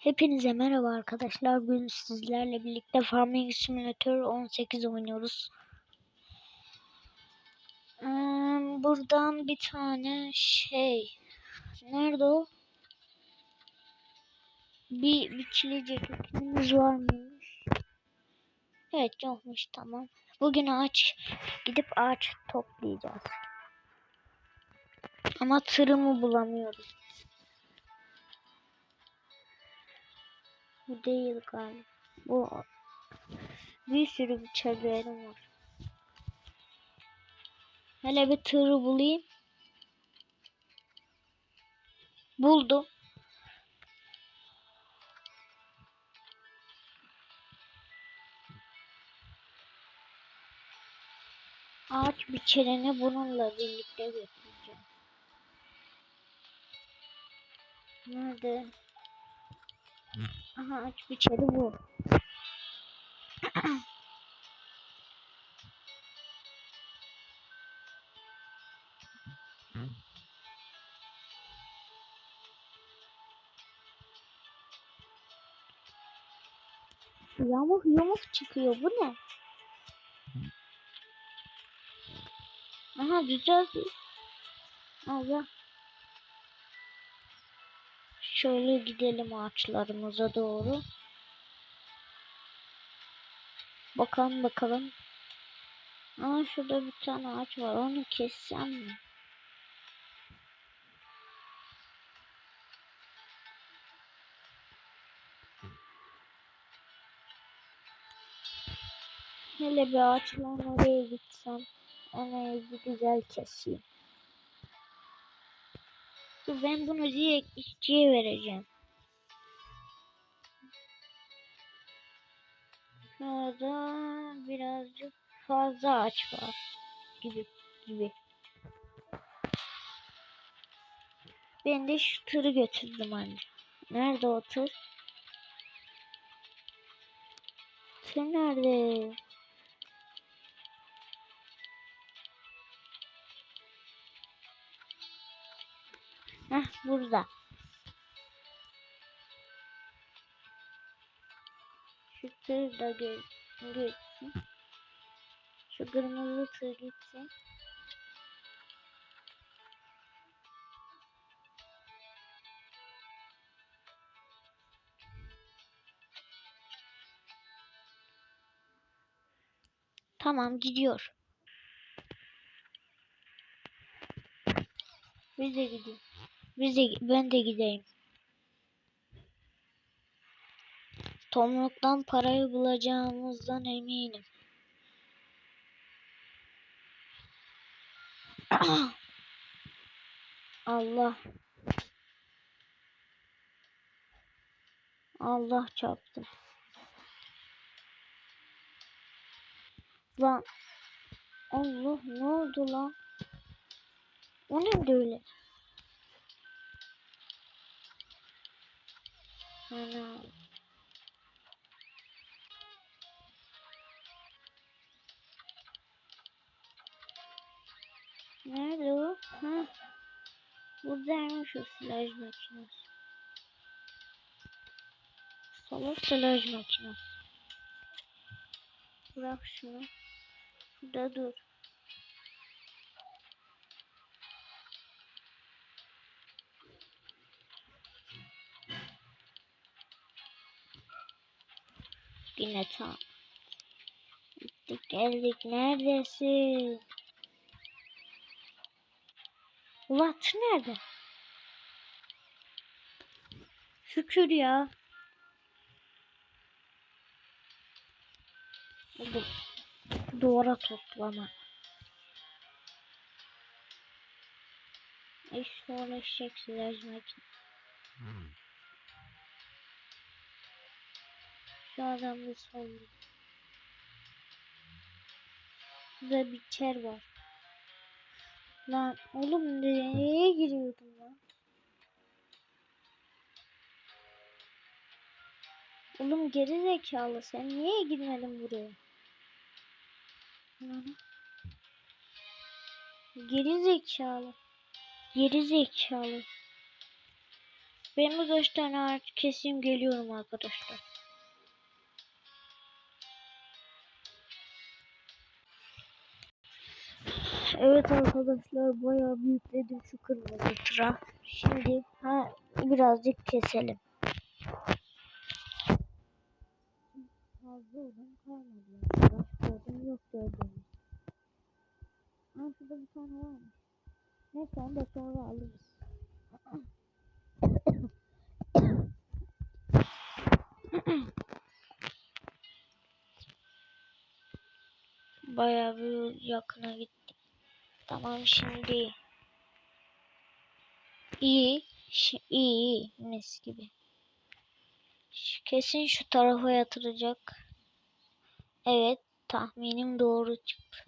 Hepinize merhaba arkadaşlar. Bugün sizlerle birlikte Farming Simulator 18 oynuyoruz. Hmm, buradan bir tane şey. Nerede o? Bir biçili ceketimiz var mıymış? Evet yokmuş tamam. Bugün ağaç gidip ağaç toplayacağız. Ama tırımı bulamıyorum. Bu değil galiba. Bu bir sürü biçerlerim var. Hele bir tırı bulayım. Buldum. Ağaç biçerini bununla birlikte götüreceğim. Nerede? Aha aç biçeri bu. Yamuk yumuk çıkıyor. Bu ne? Aha düzeldi. Allah. Şöyle gidelim ağaçlarımıza doğru. Bakalım bakalım. Aa şurada bir tane ağaç var. Onu kessem mi? Hele bir ağaçların oraya gitsem. Onu güzel keseyim. Dur ben bunu direkt işçiye vereceğim. Şurada birazcık fazla ağaç var. Gibi gibi. Ben de şu tırı götürdüm anne. Nerede o tır? Tır nerede? Heh burada. Şu tır da gitsin. Şu kırmızı tır gitsin. Tamam gidiyor. Biz de gidelim. Biz de ben de gideyim. Tomruktan parayı bulacağımızdan eminim. Allah. Allah çarptı. Lan. Allah ne oldu lan? O ne öyle? Ana. Nerede o? Ha. Buradaymış o silaj makinesi. Salak silaj makinesi. Bırak şunu. Burada dur. Yine tam. Gittik geldik. Neredesin? Ulan tır nerede? Şükür ya. Buldum. Duvara toplama. İşte onu eşek makine. Adam da soldu. Burada bir çer var. Lan oğlum nereye giriyordum lan? Oğlum geri zekalı sen niye girmedin buraya? Geri zekalı. Geri zekalı. Ben birkaç tane ağaç keseyim geliyorum arkadaşlar. Evet arkadaşlar bayağı büyükledim şu kırmızı tıra. Şimdi ha birazcık keselim. Fazla odun kalmadı. Başka odun yok gördüğünüz. Şurada bir tane varmış. Neyse onu da sonra alırız. Bayağı bir yakına gittik. Tamam şimdi. İyi. şi- iyi. Mis gibi. Ş- Kesin şu tarafa yatıracak. Evet. Tahminim doğru çıktı.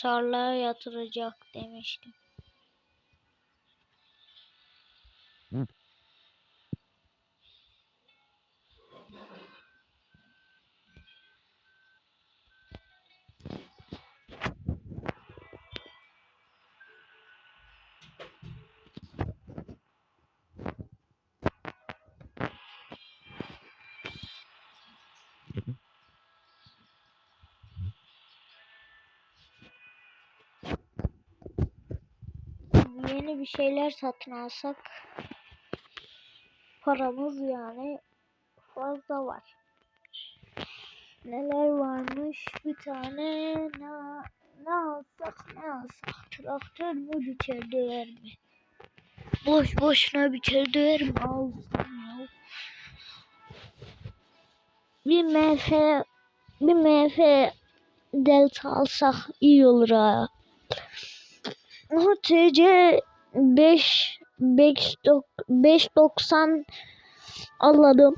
Tarlaya yatıracak demiştim. Yeni bir şeyler satın alsak paramız yani fazla var. Neler varmış? Bir tane ne, ne alsak ne alsak? Traktör mü biçer döver mi? Boş boşuna biçer döver mi? Alsam ya. Bir MF bir MF delta alsak iyi olur ha. Aha TC 5 5 590 alalım.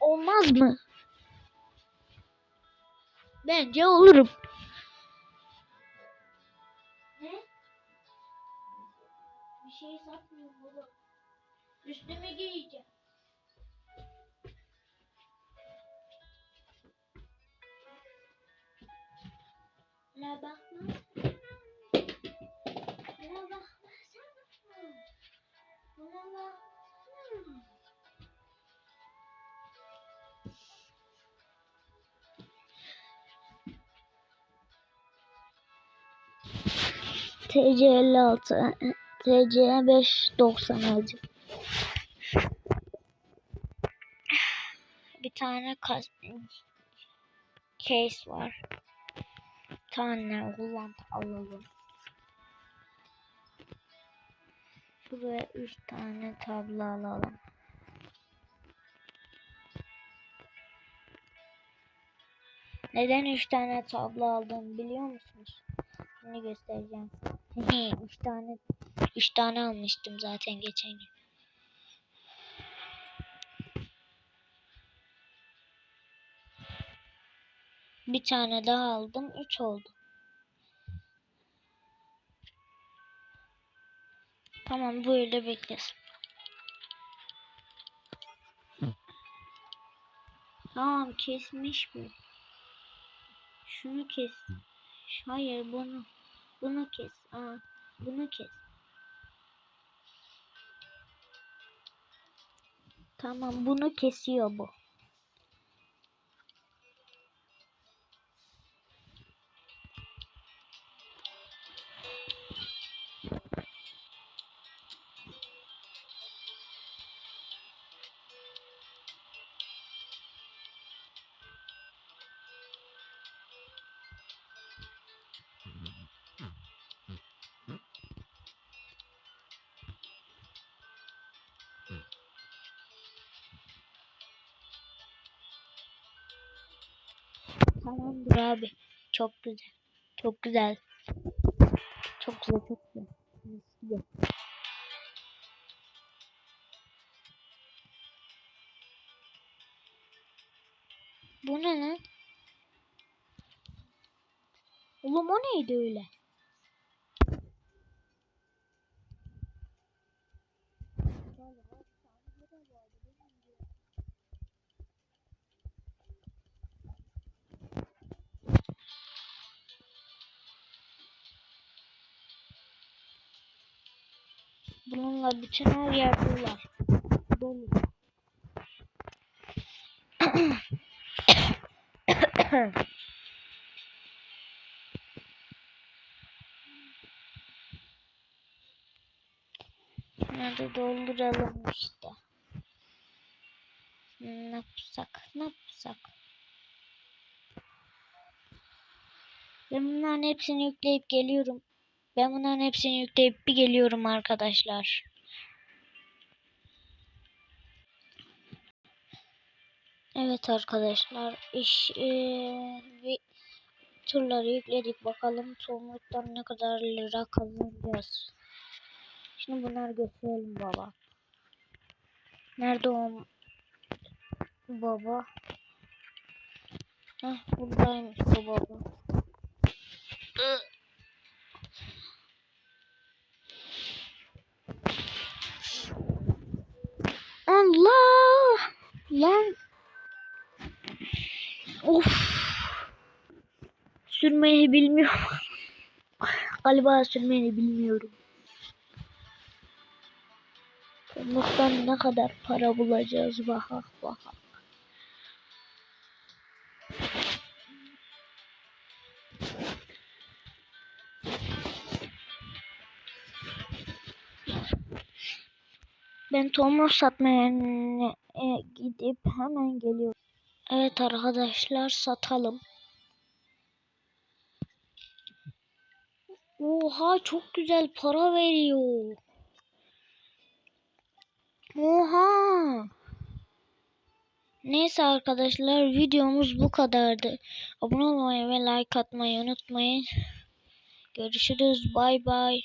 Olmaz mı? Bence olurum. Şey. Üstüme giyeceğim. La bakma. TC56 TC590 alacağım. Bir tane kas case var. Bir tane Holland alalım. Buraya 3 tane tablo alalım. Neden 3 tane tablo aldım biliyor musunuz? Şimdi göstereceğim. 3 tane 3 tane almıştım zaten geçen gün. Bir tane daha aldım. 3 oldu. Tamam böyle beklesin. Tamam kesmiş bu. Şunu kes. Hayır bunu. Bunu kes. Aa, bunu kes. Tamam bunu kesiyor bu. Tamamdır abi. Çok güzel. Çok güzel. Çok güzel, çok güzel. Gibi. Bu ne lan? Oğlum o neydi öyle? Bununla bütün her yer dolar. Dolu. Nerede dolduralım işte. Ne yapsak? Ne yapsak? Ben bunların hepsini yükleyip geliyorum. Ben bunların hepsini yükleyip bir geliyorum arkadaşlar. Evet arkadaşlar iş eee, bir turları yükledik bakalım tomruktan ne kadar lira kazanacağız. Şimdi bunları götürelim baba. Nerede o baba? Heh buradaymış bu baba. Of! Sürmeyi bilmiyorum. Galiba sürmeyi bilmiyorum. Bundan ne kadar para bulacağız bakak bakak. Ben tomruk satmaya gidip hemen geliyorum. Evet arkadaşlar satalım. Oha çok güzel para veriyor. Oha. Neyse arkadaşlar videomuz bu kadardı. Abone olmayı ve like atmayı unutmayın. Görüşürüz. Bay bay.